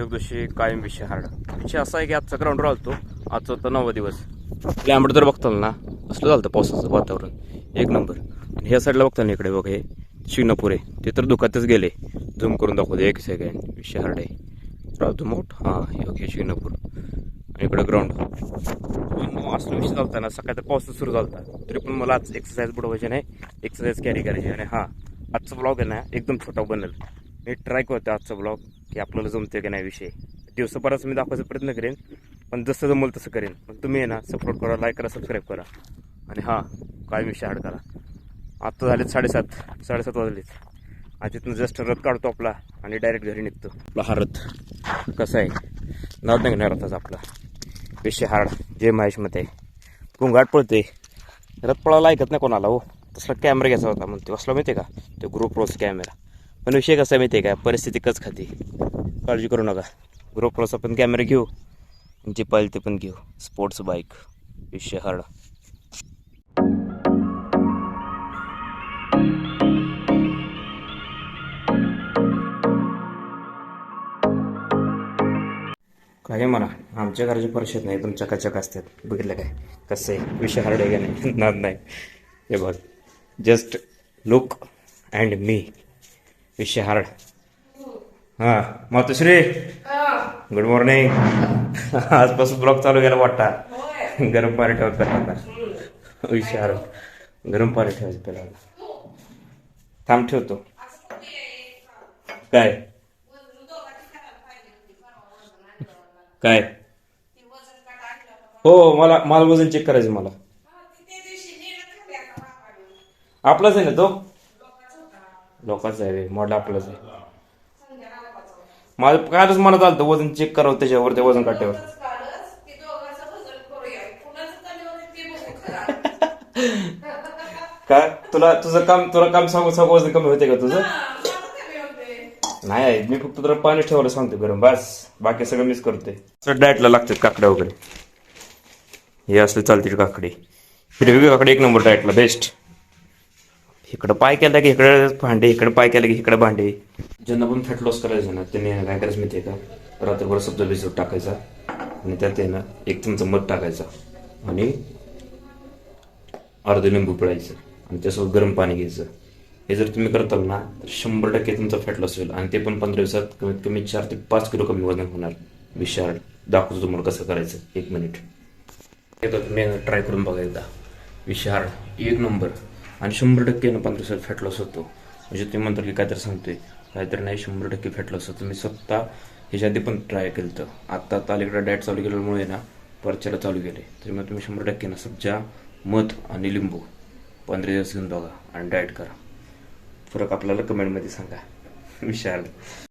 शिवक दोषी कायम विषय हार्ड विषय असा आहे की आजचा ग्राउंडवर आलतो. आजचा होता नववा दिवस. लॅम्बड जर बघताल ना असलं झालं पावसाचं वातावरण. एक नंबर आणि ह्या साईडला बघताल ना इकडे बघ हे शिंगणापूर आहे. ते तर दुखातच गेले. झूम करून दाखवतो एक सेकंड विषय हार्ड आहे राहतो मोठ. हां हे बघ, हे शिंगणापूर. आणि इकडं ग्राउंड असलं विषय चालता ना सकाळी तर पाऊस सुरू झालता. तरी पण मला आज एक्सरसाइज बुडवायची नाही. एक्सरसाइज कॅरी करायची आणि हां आजचा ब्लॉग आहे ना एकदम छोटा बनेल. मी ट्राय करतो आजचा ब्लॉग की आपल्याला जमतोय की नाही विषय. दिवसाभराच मी दाखवायचा प्रयत्न करेन पण जसं जमल तसं करेन. पण तुम्ही आहे ना सपोर्ट करा लाईक करा सबस्क्राईब करा. आणि हां काय विषय हाड करा. आत्ता झालेत साडेसात साडेसात वाजलेत. आज जस्ट रथ काढतो आपला आणि डायरेक्ट घरी निघतो. आपला हा रथ कसा आहे? नाद नाही घेणार रथाचा आपला. विषय हाड जय महेशमध्ये गुंगाट पळते रथ पळायला ऐकत नाही कोणाला हो. तसला कॅमेरा घ्यायचा होता म्हणते असला माहिती आहे का? तो ग्रुप रोज कॅमेरा पण विषय कसा आहे माहिती आहे का? परिस्थिती कच खाती? काळजी करू नका. ग्रुप पण कॅमेरा घेऊ. जे पाहिजे ते पण घेऊ. स्पोर्ट्स बाईक विषय हार्ड. काय म्हणा? आमच्या घराची परिषद नाही तुमच्या चकाचक असतात. बघितलं काय? कसं आहे? विषय हार्ड आहे का नाही? नाद नाही. हे बघ. जस्ट लुक अँड मी विषय हार्ड. हां मातोश्री. गुड मॉर्निंग आजपासून ब्लॉग चालू केला वाटता. गरम पाणी ठेवत पहिल्यांदा विषय हार्ड. गरम पाणी ठेवायचं पहिल्यांदा थांब ठेवतो. काय? काय? हो मला मला वजन चेक करायचं मला. आपलाच आहे ना तो? लोकांचा आहे रे मॉडल आपलाच आहे. माझं कालच म्हणत आलं वजन चेक करावं त्याच्यावर ते वजन काट्यावर. काय? तुला तुझं काम तुला काम सांगू सांगू वजन कमी होते का तुझं? नाही आहे मी फक्त तुला पाणी ठेवायला सांगतो गरम बस. बाकी सगळं मिस करतोय. डाएटला लागतात काकड्या वगैरे. हे असले चालतील काकडी. हिरवी काकडी एक नंबर डाएटला बेस्ट इकडं पाय केला की इकडे भांडे इकडे पाय केला की इकडे भांडे. ज्यांना पण फॅट लॉस करायचं ना त्यांनी काय करायचं माहिती आहे का? रात्रभर सब्जा भिजत टाकायचा आणि त्यात आहे ना एक चमचा मध टाकायचा आणि अर्ध लिंबू पिळायचं आणि त्यासोबत गरम पाणी घ्यायचं. हे जर तुम्ही करताल ना तर शंभर टक्के तुमचा फॅट लॉस होईल आणि ते पण पंधरा दिवसात कमीत कमी चार ते पाच किलो कमी वजन होणार. विशाल दाखवतो तुम्हाला कसं करायचं. एक मिनिट तुम्ही ट्राय करून बघा एकदा. विशाल एक नंबर आणि शंभर टक्के ना पंधरा दिवसात फॅट लॉस होतो. म्हणजे तुम्ही म्हणतो की काहीतरी सांगतोय. काहीतरी नाही शंभर टक्के फॅट लॉस होतो. मी स्वतः ह्याच्या आधी पण ट्राय केलं तर आत्ता आता अलीकडे डाएट चालू केल्यामुळे ना परचेला चालू केले. तरी मग तुम्ही शंभर टक्के ना सब्जा मध आणि लिंबू पंधरा दिवस घेऊन बघा आणि डाएट करा. फरक आपल्याला कमेंटमध्ये सांगा. विचारलं